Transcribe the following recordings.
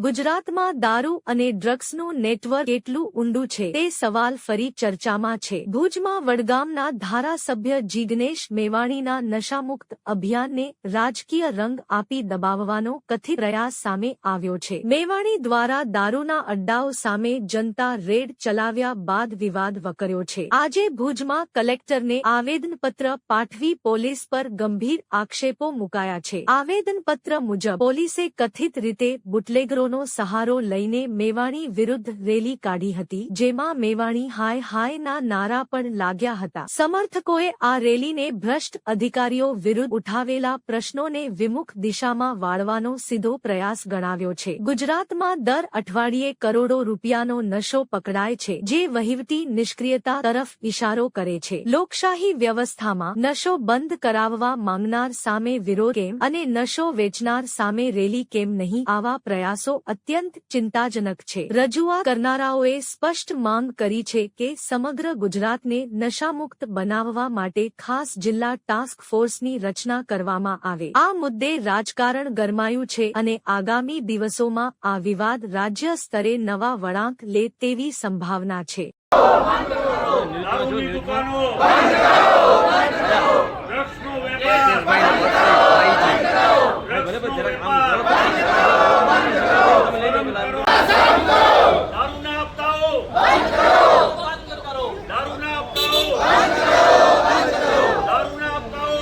ગુજરાતમાં દારૂ અને ડ્રગ્સનું નેટવર્ક કેટલું ઊંડું છે. તે સવાલ ફરી ચર્ચામાં છે. ભુજમાં વડગામના ધારાસભ્ય જીગ્નેશ મેવાણીના નશામુક્ત અભિયાનને રાજકીય રંગ આપી દબાવવાનો કથિત પ્રયાસ સામે આવ્યો છે. મેવાણી દ્વારા દારૂના અડ્ડાઓ સામે જનતા રેડ ચલાવ્યા બાદ વિવાદ વકર્યો છે. આજે ભુજમાં કલેક્ટરને આવેદનપત્ર પાઠવી પોલીસ પર ગંભીર આક્ષેપો મુકાયા છે. આવેદનપત્ર મુજબ પોલીસે કથિત રીતે બુટલેગરોનો સહારો લઈને મેવાણી વિરુદ્ધ રેલી કાઢી હતી, જેમાં મેવાણી હાય હાયના નારા પણ લાગ્યા હતા. સમર્થકોએ આ રેલીને ભ્રષ્ટ અધિકારીઓ વિરુદ્ધ ઉઠાવેલા પ્રશ્નોને વિમુખ દિશામાં વાળવાનો સીધો પ્રયાસ ગણાવ્યો છે. ગુજરાતમાં દર અઠવાડિયે કરોડો રૂપિયાનો નશો પકડાય છે, જે વહીવટી નિષ્ક્રિયતા તરફ ઇશારો કરે છે. લોકશાહી વ્યવસ્થામાં નશો બંધ કરાવવા માંગનાર સામે વિરોધ કેમ? અને નશો વેચનાર સામે રેલી કેમ નહીં? આવા પ્રયાસો અત્યંત ચિંતાજનક છે રજૂઆત કરનારાઓએ સ્પષ્ટ માંગ કરી છે કે સમગ્ર ગુજરાતને નશામુક્ત બનાવવા માટે ખાસ જિલ્લા ટાસ્ક ફોર્સની રચના કરવામાં આવે આ મુદ્દે રાજકારણ ગરમાયું છે અને આગામી દિવસોમાં આ વિવાદ રાજ્ય સ્તરે નવા વળાંક લે તેવી સંભાવના છે દુકાનો ડ્રગ્સનો વેપાર ડ્રગ્સનો વેપાર દારૂના હપ્તાઓ દારૂના હપ્તાઓ દારૂના હપ્તાઓ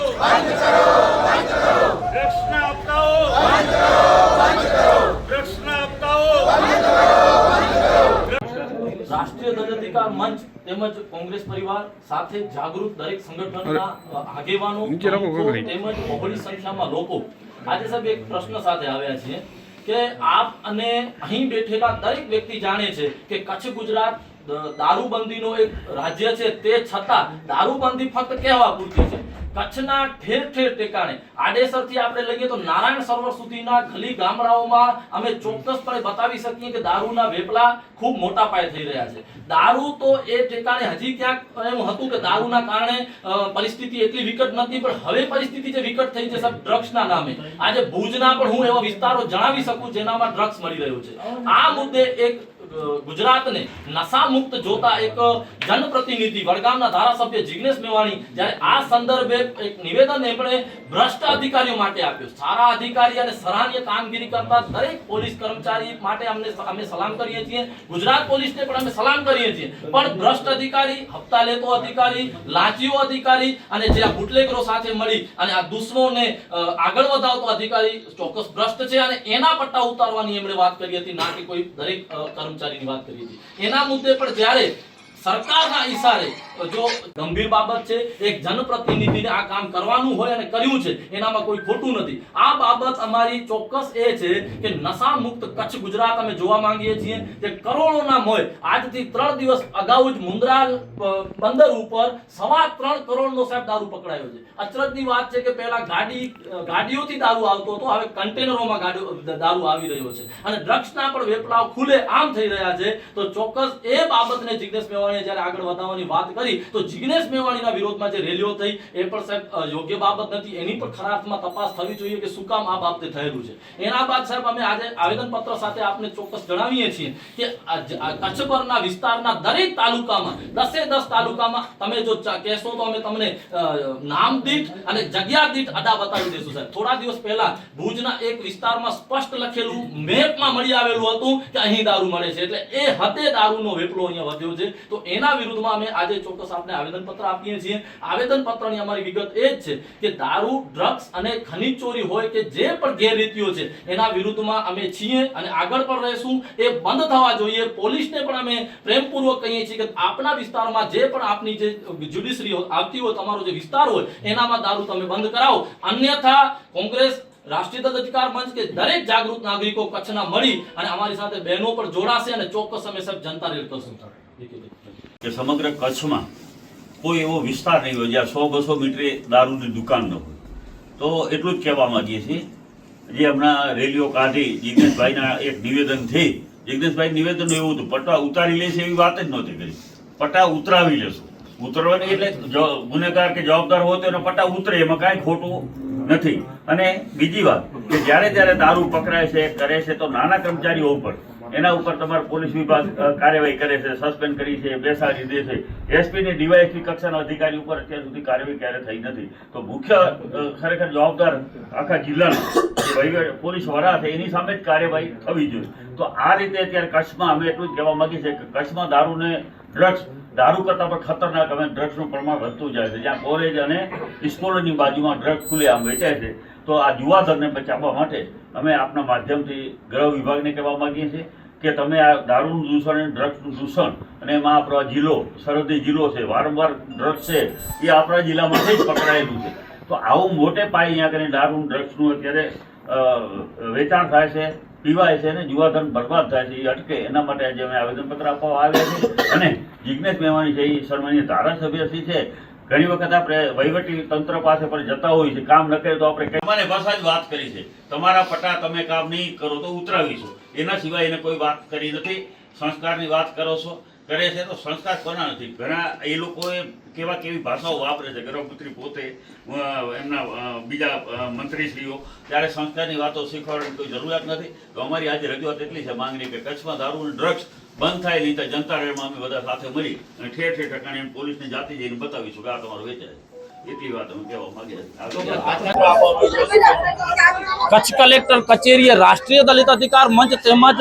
ડ્રગ્સના હપ્તાઓ ડ્રગ્સના હપ્તાઓ રાષ્ટ્રીય દંડાધિકાર મંચ તેમજ કોંગ્રેસ પરિવાર સાથે જાગૃત દરેક સંગઠનના આગેવાનો. તેમજ બહોળી સંખ્યામાં લોકો આજે સાહેબ એક પ્રશ્ન સાથે આવ્યા છીએ કે આપ અને અહીં બેઠેલા દરેક વ્યક્તિ જાણે છે કે કચ્છ ગુજરાત દારૂબંધીનો એક રાજ્ય છે તે છતાં દારૂબંધી ફક્ત કહેવા પૂરતી છે. કચ્છના ઠેર ઠેર ટેકાણે આડેસરથી આપણે લઈએ તો નારાયણ સરોવર સુધીના ગલી ગામડાઓમાં અમે ચોક્કસપણે બતાવી શકીએ કે દારૂના વેપલા ખૂબ મોટા પાયે થઈ રહ્યા છે. દારૂ તો એ ટેકાણે હજી ક્યાંક એમ હતું કે દારૂના કારણે પરિસ્થિતિ એટલી વિકટ નથી, પણ હવે પરિસ્થિતિ જે વિકટ થઈ છે સાહેબ ડ્રગ્સના નામે. આજે ભુજના પણ હું એવા વિસ્તારો જણાવી શકું જેનામાં ડ્રગ્સ મળી રહ્યું છે. આ મુદ્દે એક ગુજરાતને નશા મુક્ત જોતા એક જનપ્રતિનિધિ વડગામના ધારાસભ્ય જિગ્નેશ મેવાણી જ્યારે આ સંદર્ભે એક નિવેદન એમણે ભ્રષ્ટ અધિકારીઓ માટે આપ્યું. સારા અધિકારી અને સરાહનીય કામગીરી કરતા દરેક પોલીસ કર્મચારી માટે અમને અમે સલામ કરીએ છીએ. ગુજરાત પોલીસને પણ અમે સલામ કરીએ છીએ. પણ ભ્રષ્ટ અધિકારી હપ્તા લેતો અધિકારી લાંચીઓ અધિકારી અને જે આ બુટલેગરો સાથે મળી અને આ દુશ્મનોને આગળ વધાવતો અધિકારી ચોક્કસ ભ્રષ્ટ છે અને એના પટ્ટા ઉતારવાની એમણે વાત કરી હતી ના કે કોઈ દરેક અ, કર્મચારીની વાત કરી હતી. એના મુદ્દે પણ જ્યારે સરકારના ઈશારે. જો ગંભીર બાબત છે, એક જનપ્રતિનિધિને આ કામ કરવાનું હોય અને કર્યું છે, એનામાં કોઈ ખોટું નથી. આ બાબત અમારી ચોક્કસ એ છે કે નશા મુક્ત કચ્છ ગુજરાત અમે જોવા માંગીએ છીએ કે કરોડોના મોય આજથી ત્રણ દિવસ અગાઉ જ મુંદ્રા બંદર ઉપર સવા ત્રણ કરોડનો સાહેબ દારૂ પકડાયો છે. અચરજની વાત છે કે પહેલા ગાડી ગાડીઓથી દારૂ આવતો હતો, હવે કન્ટેનરોમાં ગાડીઓ દારૂ આવી રહ્યો છે. અને ડ્રગ્સના પણ વેપલાવ ખુલે આમ થઈ રહ્યા છે. તો ચોક્કસ એ બાબતને જિગ્નેશ મેવાણીએ જ્યારે આગળ વધારવાની વાત કરી, તો જિગ્નેશ મેવાણીના વિરોધમાં જે રેલીઓ થઈ, એ પણ સાહેબ યોગ્ય બાબત નથી. એની પણ ખરા અર્થમાં તપાસ થવી જોઈએ કે શું કામ આ બાબતે થયેલું છે. એના બાદ સાહેબ, અમે આજે આવેદનપત્ર સાથે આપને ચોક્કસ જણાવીએ છીએ કે કચ્છ પરના વિસ્તારના દરેક તાલુકામાં, દસે દસ તાલુકામાં તમે જો કહેશો તો અમે તમને નામ દીઠ અને જગ્યા દીઠ અદા બતાવી દઈશું સાહેબ. થોડા દિવસ પહેલા ભુજના એક વિસ્તારમાં સ્પષ્ટ લખેલું મેપમાં મળી આવેલું હતું કે અહીં દારૂ મળે છે. એટલે એ હતે દારૂનો વેપલો અહીંયા વધ્યો છે. તો એના વિરુદ્ધમાં અમે આજે ચોક્કસ આપને આવેદનપત્ર આપીએ છીએ. આવેદનપત્રની અમારી વિગત એ જ છે કે દારૂ, ડ્રગ્સ અને ખનીજ ચોરી હોય કે જે પણ ગેરરીતિઓ છે, એના વિરુદ્ધમાં અમે છીએ અને આગળ પણ રહેશું. એ બંધ થવા જોઈએ. પોલીસને પણ અમે પ્રેમપૂર્વક કહીએ છીએ કે આપના વિસ્તારમાં જે પણ આપની જે જ્યુડિશરી આવતી હોય, તમારો જે વિસ્તાર હોય, એનામાં દારૂ તમે બંધ કરાવો. અન્યથા કોંગ્રેસ રાષ્ટ્રીય અધિકાર મંચ કે દરેક જાગૃત નાગરિકો કચ્છના મળી અને અમારી સાથે બહેનો પણ જોડાશે અને ચોક્કસ અમે સાહેબ જનતા રેલ કરશું. કે સમગ્ર કચ્છમાં કોઈ એવો વિસ્તાર નહીં હોય જ્યાં સો બસો મીટરે દારૂની દુકાન ન હોય. તો એટલું જ કહેવા માંગીએ છીએ. જે હમણાં રેલીઓ કાઢી જિગ્નેશભાઈના એક નિવેદન થઈ. જિગ્નેશભાઈ નિવેદન એવું હતું, પટ્ટા ઉતારી લેશે એવી વાત જ નહોતી કરી. પટ્ટા ઉતરાવી લેશું. ઉતરવાની એટલે ગુનેગાર કે જવાબદાર હોય તો પટ્ટા ઉતરે, એમાં કાંઈ ખોટું નથી. અને બીજી વાત, કે જ્યારે જ્યારે દારૂ પકડાય છે, કરે છે, તો નાના કર્મચારીઓ ઉપર એના ઉપર તમારો પોલીસ વિભાગ કાર્યવાહી કરે છે, સસ્પેન્ડ કરી છે, બેસાડી દે છે. એસપી ને ડીવાયએસપી કક્ષાના અધિકારી ઉપર અત્યાર સુધી કાર્યવાહી ક્યારે થઈ નથી. તો મુખ્ય ખરેખર જવાબદાર આખા જિલ્લાનો પોલીસ વડા છે, એની સામે જ કાર્યવાહી થવી જોઈએ. તો આ રીતે અત્યારે કચ્છમાં અમે એટલું જ કહેવા માંગીએ છીએ કે કચ્છમાં દારૂ ને ડ્રગ્સ, દારૂ કરતાં પણ ખતરનાક, અમે ડ્રગ્સનું પ્રમાણ વધતું જાય છે. જ્યાં કોલેજ અને સ્કૂલોની બાજુમાં ડ્રગ્સ ખુલ્લેઆમ વેચાય છે. તો આ યુવાધનને બચાવવા માટે અમે આપના માધ્યમથી ગૃહ વિભાગને કહેવા માગીએ છીએ કે તમે આ દારૂનું દૂષણ અને ડ્રગ્સનું દૂષણ અને એમાં આપણો જિલ્લો, સરહદી જિલ્લો છે, વારંવાર ડ્રગ્સ છે, એ આપણા જિલ્લામાંથી જ પકડાયેલું છે. તો આવું મોટે પાયે અહીંયા કરીને દારૂ ડ્રગ્સનું અત્યારે વેચાણ થાય છે, પીવાય છે અને યુવાધન બરબાદ થાય છે, એ અટકે. એના માટે આજે અમે આવેદનપત્ર આપવા આવ્યા છે અને જિજ્ઞેશ મેવાણી છે, એ સન્માનીય ધારાસભ્યશ્રી છે. ઘણી વખત આપણે વહીવટી તંત્ર પાસે પણ જતા હોય છે કામ ન કરે તો આપણે તમારે ભાષા જ વાત કરી છે. તમારા પટા તમે કામ નહીં કરો તો ઉતરાવીશું. એના સિવાય એને કોઈ વાત કરી નથી. સંસ્કારની વાત કરો છો. કરે છે તો સંસ્કાર કોના નથી? ઘણા એ લોકોએ કેવા કેવી ભાષાઓ વાપરે છે. ગર્ભપુત્રી પોતે એમના બીજા મંત્રીશ્રીઓ. ત્યારે સંસ્કારની વાતો શીખવાડવાની કોઈ જરૂરિયાત નથી. તો અમારી આજે રજૂઆત એટલી છે માંગણી કે કચ્છમાં દારૂ અને ડ્રગ્સ બંધ થાય નહીં તો જનતા રેડમાં અમે બધા સાથે મળી અને ઠેર ઠેર ટકાની પોલીસને જાતિ જઈને બતાવીશું કે આ તમારું વેચાય. એટલી વાત અમે કહેવા માંગીએ કચ્છ કલેક્ટર કચેરીએ રાષ્ટ્રીય દલિત અધિકાર મંચ તેમજ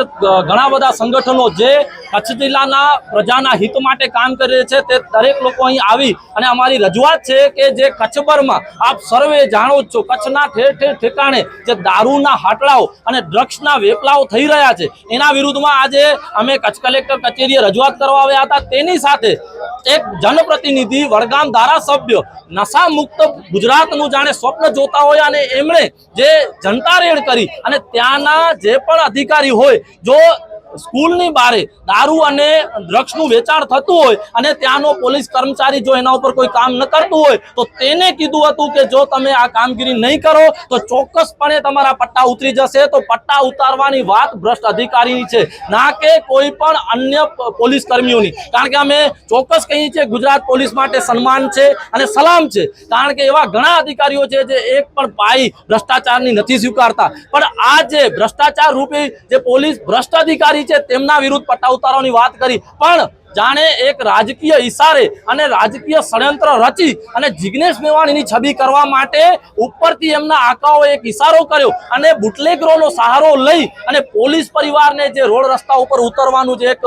ઘણા બધા સંગઠનો જે કચ્છ જિલ્લાના પ્રજાના હિત માટે કામ કરે છે તે દરેક લોકો અહીં આવી અને અમારી રજૂઆત છે કે જે કચ્છભરમાં આપ સર્વે જાણો જ છો કચ્છના ઠેર ઠેર ઠેકાણે જે દારૂના હાટલાઓ અને ડ્રગ્સના વેપલાઓ થઈ રહ્યા છે. એના વિરુદ્ધમાં આજે અમે કચ્છ કલેક્ટર કચેરીએ રજૂઆત કરવા આવ્યા હતા. તેની સાથે એક જનપ્રતિનિધિ, વડગામ ધારાસભ્ય નશા મુક્ત ગુજરાતનું જાણે સ્વપ્ન જોતા હોય અને એમણે જે જનતા રેડ કરી અને ત્યાંના જે પણ અધિકારી હોય, જો સ્કૂલની બારે દારૂ અને ડ્રગ્સનું વેચાણ થતું હોય અને ત્યાંનો પોલીસ કર્મચારી જો એના ઉપર કોઈ કામ ન કરતું હોય, તો તેને કીધું હતું કે જો તમે આ કામગીરી નહીં કરો, તો ચોક્કસપણે તમારા પટ્ટા ઉતરી જશે. તો પટ્ટા ઉતારવાની વાત ભ્રષ્ટ અધિકારીની છે. ના કે કોઈ પણ અન્ય પોલીસ કર્મીઓની. કારણ કે અમે ચોક્કસ કહીએ છીએ, ગુજરાત પોલીસ માટે સન્માન છે અને સલામ છે. કારણ કે એવા ઘણા અધિકારીઓ છે જે એક પણ પાઈ ભ્રષ્ટાચારની નથી સ્વીકારતા. પણ આ જે ભ્રષ્ટાચાર રૂપી જે પોલીસ ભ્રષ્ટ અધિકારી છે તેમના વિરુદ્ધ પટ્ટા ઉતારવાની વાત કરી. પણ જાણે એક રાજકીય ઇશારે અને રાજકીય ષડયંત્ર રચી અને જિગ્નેશ મેવાણીની છબી કરવા માટે ઉપરથી એમના આંકાઓ એક ઇશારો કર્યો અને બુટલેગરોનો સહારો લઈ અને પોલીસ પરિવારને જે રોડ રસ્તા ઉપર ઉતરવાનું જે એક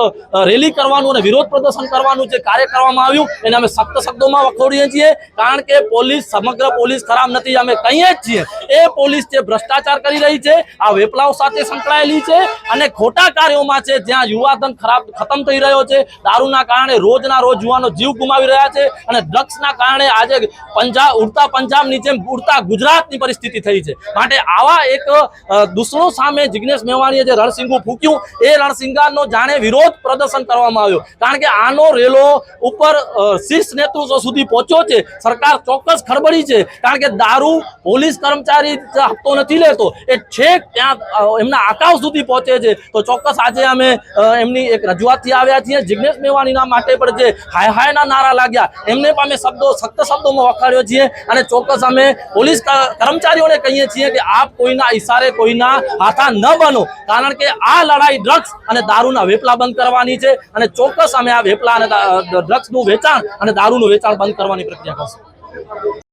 રેલી કરવાનું અને વિરોધ પ્રદર્શન કરવાનું જે કાર્ય કરવામાં આવ્યું, એને અમે સખ્ત શબ્દોમાં વખોડીએ છીએ. કારણ કે પોલીસ, સમગ્ર પોલીસ ખરાબ નથી, અમે કહીએ જ છીએ. એ પોલીસ જે ભ્રષ્ટાચાર કરી રહી છે, આ વેપલાઓ સાથે સંકળાયેલી છે અને ખોટા કાર્યોમાં છે, જ્યાં યુવાધન ખરાબ ખતમ થઈ રહ્યો છે દારૂના કારણે રોજના રોજ યુવાનો જીવ ગુમાવી રહ્યા છે અને ડ્રગ્સના કારણે આજે પંજાબ ઉડતા પંજાબની જેમ ઉડતા ગુજરાતની પરિસ્થિતિ થઈ છે. માટે આવા એક દુશ્મનો સામે જિગ્નેશ મેવાણીએ જે રણસિંગું ફૂક્યું, એ રણસિંગાનો જાણે વિરોધ પ્રદર્શન કરવામાં આવ્યો. કારણ કે આનો રેલો ઉપર શીર્ષ નેતૃત્વ સુધી પહોંચ્યો છે. સરકાર ચોક્કસ ખરબડી છે. કારણ કે દારૂ પોલીસ કર્મચારી હપ્તો નથી લેતો. એ છેક ત્યાં એમના આકાશ સુધી પહોંચે છે. તો ચોક્કસ આજે અમે એમની એક રજૂઆતથી આવ્યા છીએ. જિગ્નેશ મેવાણીના માટે પણ જે હાય હાયના નારા લાગ્યા, એમને પણ અમે શબ્દો, સખ્ત શબ્દોમાં વખાડ્યો છીએ અને ચોક્કસ અમે પોલીસ કર્મચારીઓને કહીએ છીએ કે આપ કોઈના ઈશારે કોઈના હાથા ન બનો, કારણ કે આ લડાઈ ડ્રગ્સ અને દારૂના વેપલા બંધ કરવાની છે અને ચોક્કસ અમે આ વેપલા અને ડ્રગ્સનું વેચાણ અને દારૂનું વેચાણ બંધ કરવાની પ્રક્રિયા કરશું.